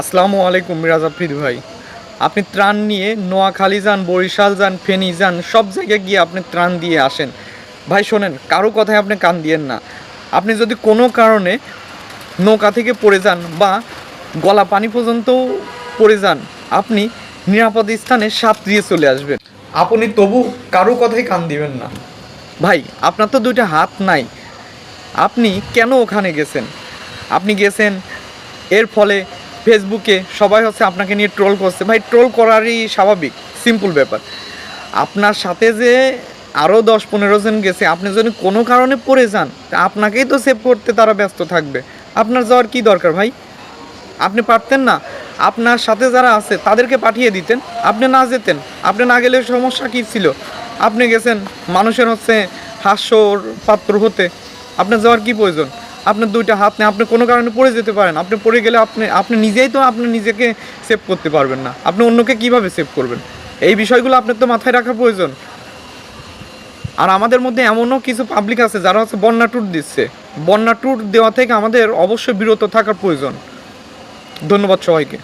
আসসালামু আলাইকুম মিরাজ আফ্রিদ ভাই। আপনি ত্রাণ নিয়ে নোয়াখালী যান, বরিশাল যান, ফেনী যান, সব জায়গায় গিয়ে আপনি ত্রাণ দিয়ে আসেন। ভাই, শোনেন, কারও কথায় আপনি কান দিয়েন না। আপনি যদি কোনো কারণে নৌকা থেকে পড়ে যান বা গলা পানি পর্যন্ত পড়ে যান, আপনি নিরাপদ স্থানে সাপ দিয়ে চলে আসবেন। আপনি তবু কারও কথায় কান দিবেন না। ভাই, আপনার তো দুইটা হাত নাই। আপনি কেন ওখানে গেছেন? আপনি গেছেন এর ফলে ফেসবুকে সবাই হচ্ছে আপনাকে নিয়ে ট্রোল করছে। ভাই ট্রোল করারই স্বাভাবিক সিম্পল ব্যাপার। আপনার সাথে যে আরও দশ পনেরো জন গেছে, আপনি যদি কোনো কারণে পড়ে যান আপনাকেই তো সেভ করতে তারা ব্যস্ত থাকবে। আপনার যাওয়ার কি দরকার ভাই? আপনি পারতেন না। আপনার সাথে যারা আছে, তাদেরকে পাঠিয়ে দিতেন। আপনি না যেতেন, আপনি না গেলে সমস্যা কী ছিল? আপনি গেছেন মানুষের হচ্ছে হাস্যর পাত্র হতে। আপনার যাওয়ার কি প্রয়োজন? আপনার দুইটা হাত নেই আপনি কোনো কারণে পড়ে যেতে পারেন। আপনি পড়ে গেলে আপনি আপনি নিজেই তো আপনি নিজেকে সেভ করতে পারবেন না। আপনি অন্যকে কীভাবে সেভ করবেন? এই বিষয়গুলো আপনার তো মাথায় রাখা প্রয়োজন। আর আমাদের মধ্যে এমনও কিছু পাবলিক আছে যারা হচ্ছে বন্যা ট্যুর দিচ্ছে। বন্যা ট্যুর দেওয়া থেকে আমাদের অবশ্যই বিরত থাকার প্রয়োজন। ধন্যবাদ সবাইকে।